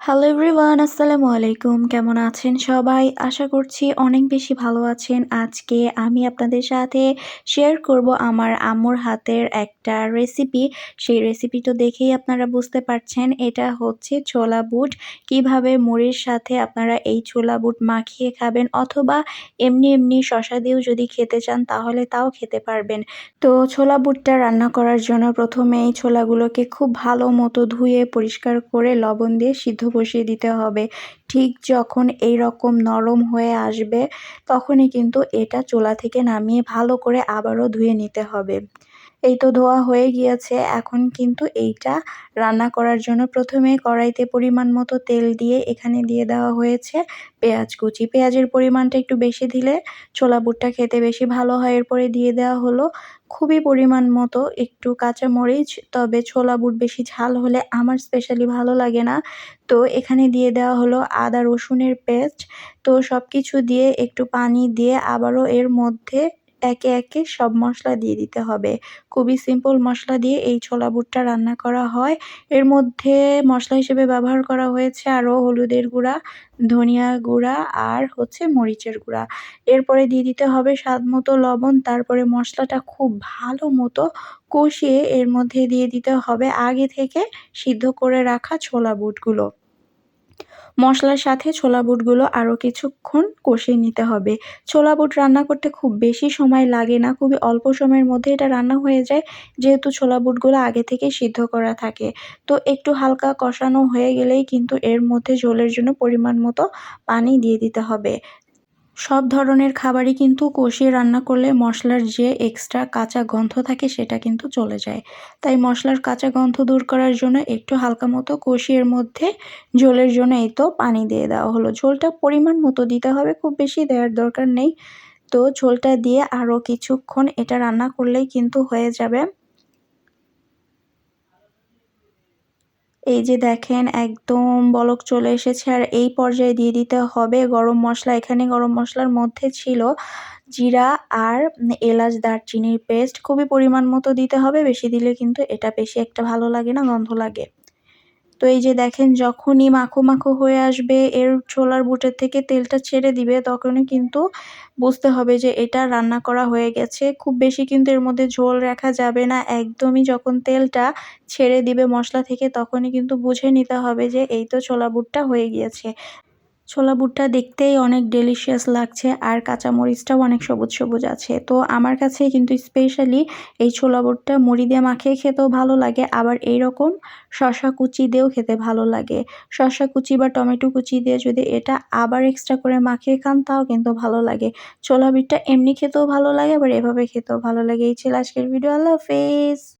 Hello everyone আসসালামু আলাইকুম। কেমন আছেন সবাই? আশা করছি অনেক বেশি ভালো আছেন। আজকে আমি আপনাদের সাথে শেয়ার করব আমার আম্মুর হাতের একটা রেসিপি সেই রেসিপি তো দেখেই আপনারা বুঝতে পারছেন, এটা হচ্ছে ছোলা বুট। কীভাবে মুড়ির সাথে আপনারা এই ছোলা বুট মাখিয়ে খাবেন অথবা এমনি এমনি শশা দিয়েও যদি খেতে চান, তাহলে তাও খেতে পারবেন। তো ছোলা বুটটা রান্না করার জন্য প্রথমে এই ছোলাগুলোকে খুব ভালো মতো ধুয়ে পরিষ্কার করে লবণ দিয়ে সিদ্ধ বসিয়ে দিতে হবে। ঠিক যখন এই রকম নরম হয়ে আসবে, তখনই কিন্তু এটা চোলা থেকে নামিয়ে ভালো করে আবারও ধুয়ে নিতে হবে। এই তো ধোয়া হয়ে গিয়েছে। এখন কিন্তু এইটা রান্না করার জন্য প্রথমে কড়াইতে পরিমাণ মতো তেল দিয়ে এখানে দিয়ে দেওয়া হয়েছে পেঁয়াজ কুচি। পেঁয়াজের পরিমাণটা একটু বেশি দিলে ছোলা বুটটা খেতে বেশি ভালো হয়। এরপরে দিয়ে দেওয়া হলো খুবই পরিমাণ মতো একটু কাঁচা মরিচ, তবে ছোলা বুট বেশি ঝাল হলে আমার স্পেশালি ভালো লাগে না। তো এখানে দিয়ে দেওয়া হলো আদা রসুনের পেস্ট। তো সব কিছু দিয়ে একটু পানি দিয়ে আবারও এর মধ্যে একে একে সব মশলা দিয়ে দিতে হবে। খুবই সিম্পল মশলা দিয়ে এই ছোলা বুটটা রান্না করা হয়। এর মধ্যে মশলা হিসেবে ব্যবহার করা হয়েছে আরও হলুদের গুঁড়া, ধনিয়া গুঁড়া আর হচ্ছে মরিচের গুঁড়া। এরপরে দিয়ে দিতে হবে স্বাদ মতো লবণ, তারপরে মশলাটা খুব ভালো মতো কষিয়ে এর মধ্যে দিয়ে দিতে হবে আগে থেকে সিদ্ধ করে রাখা ছোলা বুটগুলো। মশলার সাথে ছোলা বুটগুলো আরও কিছুক্ষণ কষিয়ে নিতে হবে। ছোলা বুট রান্না করতে খুব বেশি সময় লাগে না, খুবই অল্প সময়ের মধ্যে এটা রান্না হয়ে যায়, যেহেতু ছোলা বুটগুলো আগে থেকে সিদ্ধ করা থাকে। তো একটু হালকা কষানো হয়ে গেলেই কিন্তু এর মধ্যে ঝোলের জন্য পরিমাণ মতো পানি দিয়ে দিতে হবে। সব ধরনের খাবারই কিন্তু কষিয়ে রান্না করলে মশলার যে এক্সট্রা কাঁচা গন্ধ থাকে সেটা কিন্তু চলে যায়। তাই মশলার কাঁচা গন্ধ দূর করার জন্য একটু হালকা মতো কষিয়ের মধ্যে ঝোলের জন্য এই তো পানি দিয়ে দেওয়া হলো। ঝোলটা পরিমাণ মতো দিতে হবে, খুব বেশি দেওয়ার দরকার নেই। তো ঝোলটা দিয়ে আরও কিছুক্ষণ এটা রান্না করলেই কিন্তু হয়ে যাবে। এই যে দেখেন, একদম বলক চলে এসেছে। আর এই পর্যায়ে দিয়ে দিতে হবে গরম মশলা। এখানে গরম মশলার মধ্যে ছিল জিরা আর এলাচ দারচিনির পেস্ট। খুবই পরিমাণ মতো দিতে হবে। বেশি দিলে কিন্তু এটা বেশি একটা ভালো লাগে না, গন্ধ লাগে। তো এই যে দেখেন, যখনই মাখো মাখো হয়ে আসবে, এর ছোলার বুটের থেকে তেলটা ছেড়ে দিবে, তখনই কিন্তু বুঝতে হবে যে এটা রান্না করা হয়ে গেছে। খুব বেশি কিন্তু এর মধ্যে ঝোল রাখা যাবে না। একদমই যখন তেলটা ছেড়ে দিবে মশলা থেকে, তখনই কিন্তু বুঝে নিতে হবে যে এই তো ছোলা বুটটা হয়ে গিয়েছে। ছোলা বুটটা দেখতেই অনেক ডেলিশিয়াস লাগছে, আর কাঁচামরিচটাও অনেক সবুজ সবুজ আছে। তো আমার কাছে কিন্তু স্পেশালি এই ছোলা বুটটা মুড়ি দিয়ে মাখিয়ে খেতেও ভালো লাগে, আবার এই রকম শশা কুচি দিয়েও খেতে ভালো লাগে। শশা কুচি বা টমেটো কুচি দিয়ে যদি এটা আবার এক্সট্রা করে মাখিয়ে খান, তাও কিন্তু ভালো লাগে। ছোলা বিটটা এমনি খেতেও ভালো লাগে, আবার এভাবে খেতেও ভালো লাগে। এই ছিল আজকের ভিডিও আল্লাহ হাফেজ!